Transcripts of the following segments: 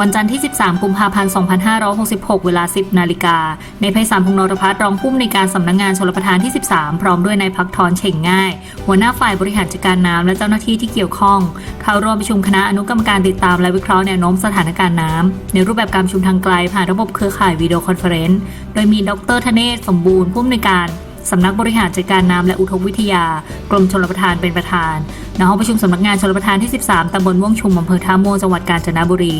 วันจันทร์ที่ 13 กุมภาพันธ์ 2566 เวลา 10 นาฬิกา ในไพศาลพงนรพัฒน์รองผู้อำนวยการสำนักงานชลประทานที่ 13 พร้อมด้วยนายพักทรเฉ่งง่าย หัวหน้าฝ่ายบริหารจัดการน้ำและเจ้าหน้าที่ที่เกี่ยวข้อง เข้าร่วมประชุมคณะอนุกรรมการติดตามและวิเคราะห์แนวโน้มสถานการณ์น้ำในรูปแบบการประชุมทางไกลผ่านระบบเครือข่ายวิดีโอคอนเฟอเรนซ์ โดยมีดรธเนศสมบูรณ์ผู้อำนวยการสำนักบริหารจัดการน้ำและอุทกวิทยา กรมชลประทานเป็นประธาน ณ ห้องประชุมสำนักงานชลประทานที่ 13 ตำบลม่วงชุมอำเภอท่าม่วงจังหวัดกาญจนบุรี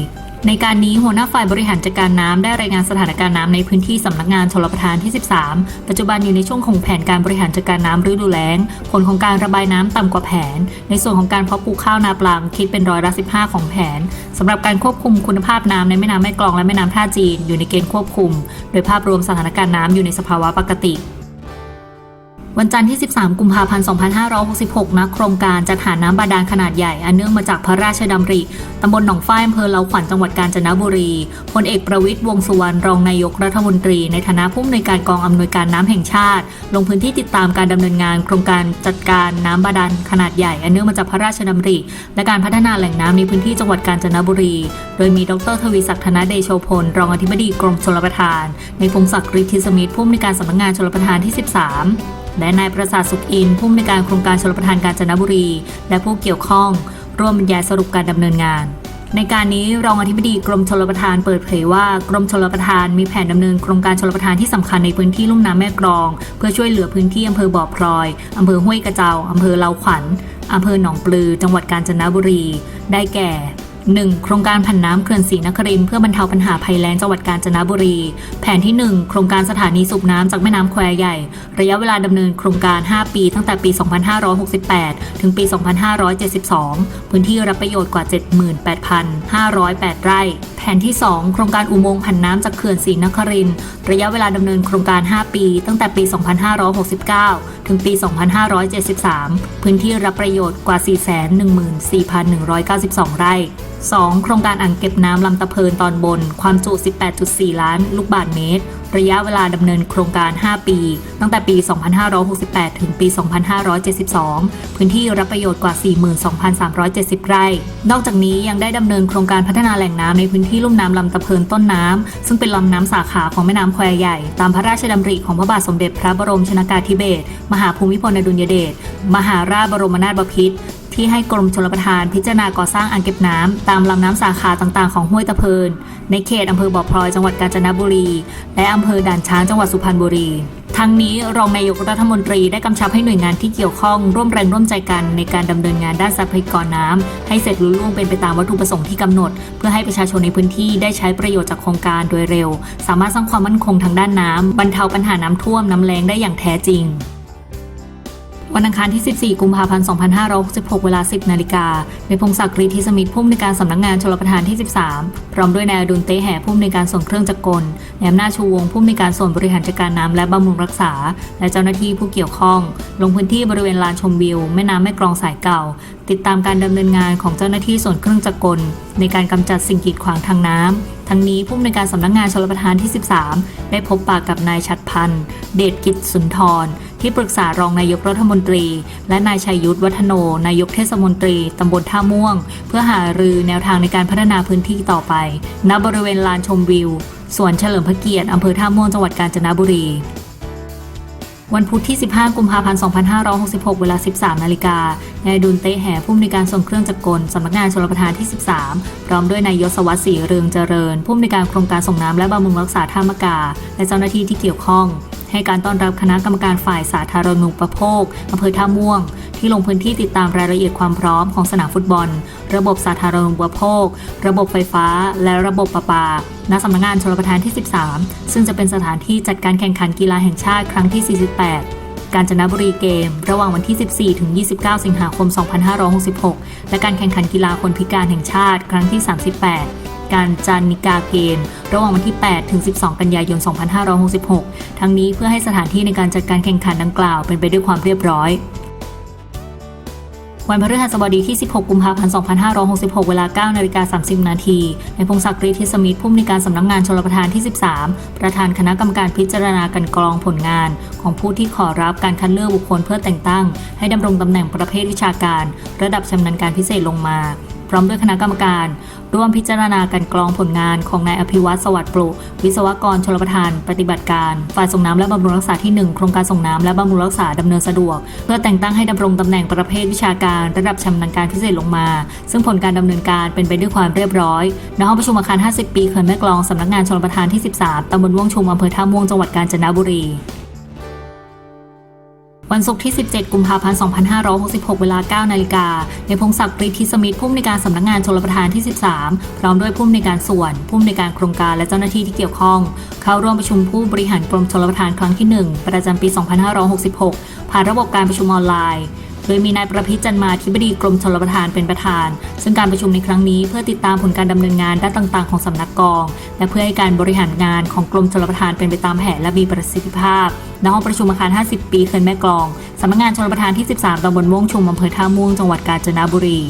ในการนี้หัวหน้าฝ่ายบริหารจัดการน้ำได้รายงานสถานการณ์น้ำในพื้นที่สำนักงานชลประทานที่ 13 ปัจจุบันอยู่ในช่วงของแผนการบริหารจัดการน้ำฤดูแล้ง ผลของการระบายน้ำต่ำกว่าแผน ในส่วนของการเพาะปลูกข้าวนาปลังคิดเป็นร้อยละ15 ของแผนสำหรับการควบคุมคุณภาพน้ำในแม่น้ำแม่กลองและแม่น้ำท่าจีน อยู่ในเกณฑ์ควบคุม โดยภาพรวมสถานการณ์น้ำอยู่ในสภาวะปกติ วันจันทร์ที่ 13 กุมภาพันธ์ 2566นักโครงการจัดหาน้ำบาดาลขนาดใหญ่ อันเนื่องมาจากพระราชดำริ ตำบลหนองฝ้ายอำเภอเลาขวัญจังหวัดกาญจนบุรี พลเอกประวิตยวงสุวรรณรองนายกรัฐมนตรี ในฐานะผู้อำนวยการกองอำนวยการน้ำแห่งชาติ ลงพื้นที่ติดตามการดำเนินงาน โครงการจัดการน้ำบาดาลขนาดใหญ่ อันเนื่องมาจากพระราชดำริ และการพัฒนาแหล่งน้ำในพื้นที่จังหวัดกาญจนบุรี โดยมีดรทวีศักดิ์ธนเดโชพลรองอธิบดีกรมชลประทาน ในพงศักดิ์ฤทธิสมิทธิ์ผู้อำนวยการสำนักงานชลประทานที่ 13 และนายประสาทสุขอินผู้อำนวยการโครงการชลประทานกาญจนบุรี และผู้เกี่ยวข้อง ร่วมบรรยายสรุปการดำเนินงานในการนี้รองอธิบดีกรมชลประทานเปิดเผยว่ากรมชลประทานมีแผนดำเนินโครงการชลประทานที่สำคัญในพื้นที่ลุ่มน้ำแม่กลอง เพื่อช่วยเหลือพื้นที่อำเภอบ่อพลอยอำเภอห้วยกระเจ้าอำเภอเลาขวัญอำเภอหนองปลือ จังหวัดกาญจนบุรี ได้แก่ 1. โครงการผันน้ำเขื่อนศรีนครินเพื่อบรรเทาปัญหาภัยแล้งจังหวัดกาญจนบุรี แผนที่ 1 โครงการสถานีสูบน้ำจากแม่น้ำแควใหญ่ ระยะเวลาดำเนินโครงการ 5 ปีตั้งแต่ปี 2568 ถึงปี 2572 พื้นที่รับประโยชน์กว่า 78,508 ไร่ แผนที่ 2 โครงการอุโมงค์ผันน้ำจากเขื่อนศรีนครินทร์ระยะเวลาดำเนินโครงการ 5 ปี ตั้งแต่ปี 2569 ถึงปี 2573 พื้นที่รับประโยชน์กว่า 414,192 ไร่ 2. โครงการอ่างเก็บน้ำลำตะเพินตอนบน ความจุ 18.4 ล้าน ลูกบาศก์เมตร ระยะเวลาดำเนินโครงการ 5 ปี ตั้งแต่ปี 2568 ถึงปี 2572 พื้นที่รับประโยชน์กว่า 42,370 ไร่ นอกจากนี้ยังได้ดำเนินโครงการพัฒนาแหล่งน้ำในพื้นที่ลุ่มน้ำลำตะเพินต้นน้ำ ซึ่งเป็นลำน้ำสาขาของแม่น้ำแควใหญ่ ตามพระราชดำริของพระบาทสมเด็จพระบรมชนากาธิเบศร มหาภูมิพลอดุลยเดช มหาราชบรมนาถบพิตร ที่ให้กรมชลประทานพิจารณาก่อสร้างอ่างเก็บน้ำตามลำน้ำสาขาต่างๆของห้วยตะเพิน ในเขตอำเภอบ่อพลอยจังหวัดกาญจนบุรี และอำเภอด่านช้างจังหวัดสุพรรณบุรีทั้งนี้รองนายกรัฐมนตรีได้กำชับให้หน่วยงานที่เกี่ยวข้องร่วมแรงร่วมใจกันในการดำเนินงานด้านทรัพยากรน้ำให้เสร็จรุล่วงเป็นไปตามวัตถุประสงค์ที่กำหนด เพื่อให้ประชาชนในพื้นที่ได้ใช้ประโยชน์จากโครงการโดยเร็ว สามารถสร้างความมั่นคงทางด้านน้ำบรรเทาปัญหาน้ำท่วมน้ำแล้งได้อย่างแท้จริง วันอังคารที่ 14 กุมภาพันธ์ 2566 เวลา 10 นาฬิกา ในพงศักดิ์ฤทธิสมิทธิ์ผู้อำนวยการสำนักงานชลประทานที่ 13 พร้อมด้วยนายอดุลเตแห่ผู้อำนวยการส่วนเครื่องจักรกลนายอำนาจชูวงผู้อำนวยการส่วนบริหารจัดการน้ำและบำรุงรักษา และเจ้าหน้าที่ผู้เกี่ยวข้อง ลงพื้นที่บริเวณลานชมวิว แม่น้ำแม่กลองสายเก่าติดตามการดำเนินงานของเจ้าหน้าที่ส่วนเครื่องจักรกล ในการกำจัดสิ่งกีดขวางทางน้ำ ทั้งนี้ผู้อำนวยการสำนักงานชลประทานที่ 13 ได้พบปากกับนายชัดพันธ์เดชกิจสุนทร ที่ปรึกษารองนายกรัฐมนตรี และนายชัยยุทธวัฒโน นายกเทศมนตรีตำบลท่าม่วง เพื่อหารือแนวทางในการพัฒนาพื้นที่ต่อไป ณ บริเวณลานชมวิว สวนเฉลิมพระเกียรติอำเภอท่าม่วงจังหวัดกาญจนบุรีวันพุธที่ 15 กุมภาพันธ์ 2566 เวลา 13 นาฬิกา นายดุลเตแห่ผู้อำนวยการส่งเครื่องจักรกลสำนักงานชลประทานที่ 13 พร้อมด้วยนายยศวัฒน์ศรีเรืองเจริญ ผู้อำนวยการโครงการส่งน้ำและบำรุงรักษาท่ามะกา และเจ้าหน้าที่ที่เกี่ยวข้อง ให้การต้อนรับคณะกรรมการฝ่ายสาธารณูปโภคอำเภอท่าม่วง ที่ลงพื้นที่ติดตามรายละเอียดความพร้อมของสนามฟุตบอล ระบบสาธารณูปโภค ระบบไฟฟ้า และระบบประปาณสำนักงานชลประทานที่ 13 ซึ่งจะเป็นสถานที่จัดการแข่งขันกีฬาแห่งชาติครั้งที่ 48 กาญจนบุรีเกม ระหว่างวันที่ 14 ถึง 29 สิงหาคม 2566 และการแข่งขันกีฬาคนพิการแห่งชาติ ครั้งที่ 38 การจานิกาเกม ระหว่างวันที่ 8 ถึง 12 กันยายน 2566 ทั้งนี้เพื่อให้สถานที่ในการจัดการแข่งขันดังกล่าวเป็นไปด้วยความเรียบร้อย วันพฤหัสบดีที่ 16 กุมภาพันธ์ 2566 เวลา 9 นาฬิกา 30 นาที ในพงศักดิ์ฤทธิสมิทธิ์ผู้อำนวยการสำนักงานชลประทานที่ 13 ประธานคณะกรรมการพิจารณาการกรองผลงาน ของผู้ที่ขอรับการคัดเลือกบุคคลเพื่อแต่งตั้ง ให้ดำรงตำแหน่งประเภทวิชาการ ระดับชำนาญการพิเศษลงมา พร้อมด้วยคณะกรรมการ ร่วมพิจารณาการกรองผลงานของนายอภิวัตสวัสดิ์ปลุกวิศวกรชลประทาน ปฏิบัติการ ฝ่ายส่งน้ำและบำรุงรักษาที่ 1 โครงการส่งน้ำและบำรุงรักษาดำเนินสะดวก เพื่อแต่งตั้งให้ดำรงตำแหน่งประเภทวิชาการระดับชำนาญการพิเศษลงมา ซึ่งผลการดำเนินการเป็นไปด้วยความเรียบร้อยณห้องประชุมอาคาร 50 ปีเขื่อนแม่กลองสำนักงานชลประทานที่ 13ตำบลม่วงชุมอำเภอท่าม่วงจังหวัดกาญจนบุรี วันศุกร์ที่ 17 กุมภาพันธ์ 2566 เวลา 9 นาฬิกา ในพงศักดิ์ปริทิสมิทธิ์ผู้อำนวยการสำนักงานชลประทานที่ 13 พร้อมด้วยผู้อำนวยการส่วน ผู้อำนวยการโครงการและเจ้าหน้าที่ที่เกี่ยวข้อง เข้าร่วมประชุมผู้บริหารกรมชลประทานครั้งที่ 1 ประจำปี 2566 ผ่านระบบการประชุมออนไลน์ โดยมีนายประพิจันมาธิบดีกรมชลประทานเป็นประธาน ซึ่งการประชุมในครั้งนี้เพื่อติดตามผลการดำเนินงานด้านต่าง ๆ ของสำนักกอง และเพื่อให้การบริหารงานของกรมชลประทานเป็นไปตามแผนและมีประสิทธิภาพณห้องประชุมอาคาร 50 ปีเขื่อนแม่กลองสำนักงานชลประทานที่ 13ตำบลม่วงชุมอำเภอท่าม่วงจังหวัดกาญจนบุรี